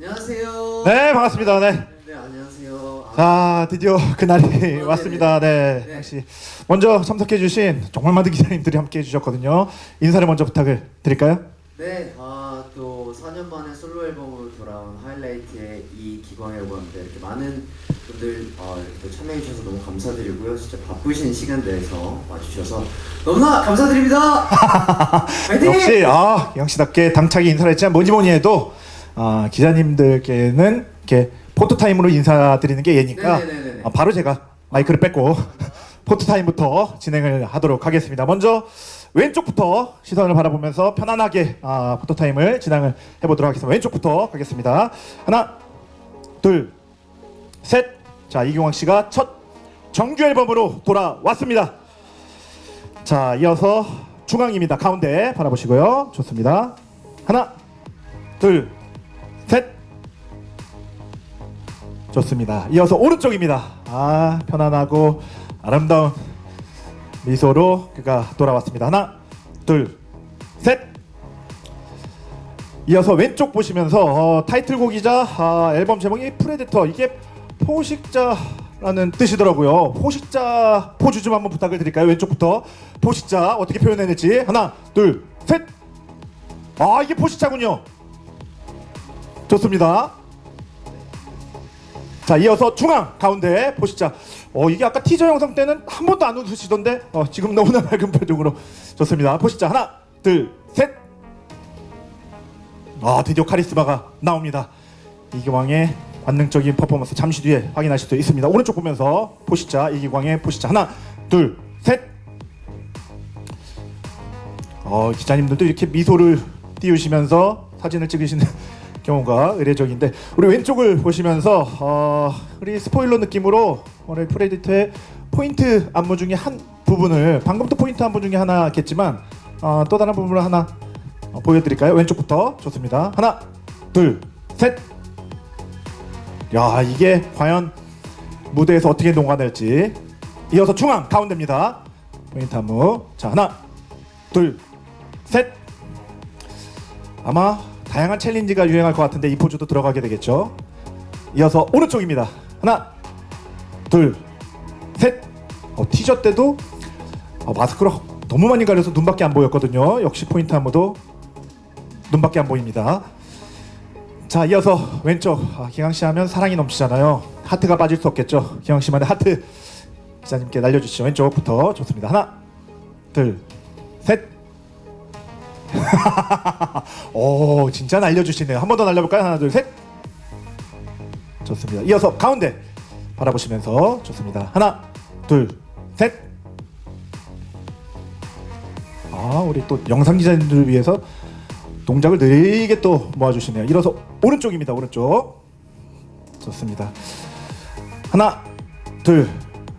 안녕하세요. 네 반갑습니다. 네. 네, 안녕하세요. 아, 자 드디어 그날이 네네. 왔습니다. 네. 네. 역시 먼저 참석해주신 정말 많은 기자님들이 함께 해 주셨거든요. 인사를 먼저 부탁을 드릴까요? 네, 아, 또 4년 만에 솔로 앨범으로 돌아온 하이라이트의 이 기광 앨범인데 이렇게 많은 분들 어, 이렇게 또 참여해 주셔서 너무 감사드리고요. 진짜 바쁘신 시간 내서 와주셔서 너무나 감사드립니다. 화이팅! 역시 아 영씨답게 당차게 인사를 했지만 뭐니 뭐니 해도 아, 기자님들께는 이렇게 포토 타임으로 인사드리는 게 예니까 네네네네. 아, 바로 제가 마이크를 뺏고 포토 타임부터 진행을 하도록 하겠습니다. 먼저 왼쪽부터 시선을 바라보면서 편안하게 아, 포토 타임을 진행을 해보도록 하겠습니다. 왼쪽부터 가겠습니다. 하나, 둘, 셋. 자 이경왕 씨가 첫 정규 앨범으로 돌아왔습니다. 자 이어서 중앙입니다. 가운데 바라보시고요. 좋습니다. 하나, 둘, 좋습니다. 이어서 오른쪽입니다. 아 편안하고 아름다운 미소로 그가 돌아왔습니다. 하나, 둘, 셋. 이어서 왼쪽 보시면서 어, 타이틀곡이자 아, 앨범 제목이 프레데터 이게 포식자라는 뜻이더라고요. 포식자 포즈 좀 한번 부탁을 드릴까요? 왼쪽부터 포식자 어떻게 표현해낼지 하나, 둘, 셋. 아 이게 포식자군요. 좋습니다. 자 이어서 중앙 가운데 보시자. 어 이게 아까 티저 영상 때는 한 번도 안 웃으시던데 어, 지금 너무나 밝은 표정으로 좋습니다. 보시자 하나 둘 셋. 아 드디어 카리스마가 나옵니다. 이기광의 관능적인 퍼포먼스 잠시 뒤에 확인하실 수 있습니다. 오른쪽 보면서 보시자 이기광의 보시자 하나 둘 셋. 어 기자님들도 이렇게 미소를 띄우시면서 사진을 찍으시는 경우가 의례적인데 우리 왼쪽을 보시면서 어, 우리 스포일러 느낌으로 오늘 프레디터의 포인트 안무 중에 한 부분을 방금도 포인트 안무 중에 하나겠지만 어, 또 다른 부분을 하나 어, 보여드릴까요? 왼쪽부터 좋습니다. 하나, 둘, 셋. 야 이게 과연 무대에서 어떻게 녹아낼지. 이어서 중앙 가운데입니다. 포인트 안무. 자 하나, 둘, 셋. 아마 다양한 챌린지가 유행할 것 같은데 이 포즈도 들어가게 되겠죠. 이어서 오른쪽입니다. 하나, 둘, 셋. 어, 티저 때도 어, 마스크로 너무 많이 가려서 눈밖에 안 보였거든요. 역시 포인트 안무도 눈밖에 안 보입니다. 자, 이어서 왼쪽 아, 기광 씨 하면 사랑이 넘치잖아요. 하트가 빠질 수 없겠죠. 기광 씨만의 하트 기자님께 날려주시죠. 왼쪽부터 좋습니다. 하나, 둘, 셋. 오 진짜 날려주시네요. 한 번 더 날려볼까요? 하나 둘 셋. 좋습니다. 이어서 가운데 바라보시면서 좋습니다. 하나 둘 셋. 아 우리 또 영상 기자님들을 위해서 동작을 느리게 또 모아주시네요. 이어서 오른쪽입니다. 오른쪽 좋습니다. 하나 둘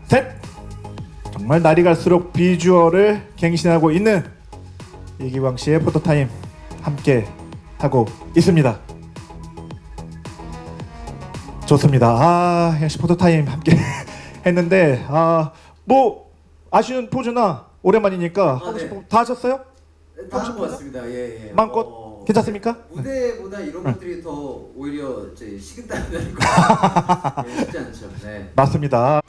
셋. 정말 날이 갈수록 비주얼을 갱신하고 있는 이기광 씨의 포토타임 함께 하고 있습니다. 좋습니다. 아, 역시 포토타임 함께 했는데 아, 뭐 아쉬운 포즈나 오랜만이니까 하고 네. 싶은 거다 하셨어요? 다한 것 같습니다. 예, 예. 마음껏 어, 괜찮습니까? 무대보다 이런 것들이 더 오히려 제 식은땀이 나는 거 예, 쉽지 않죠. 네. 맞습니다.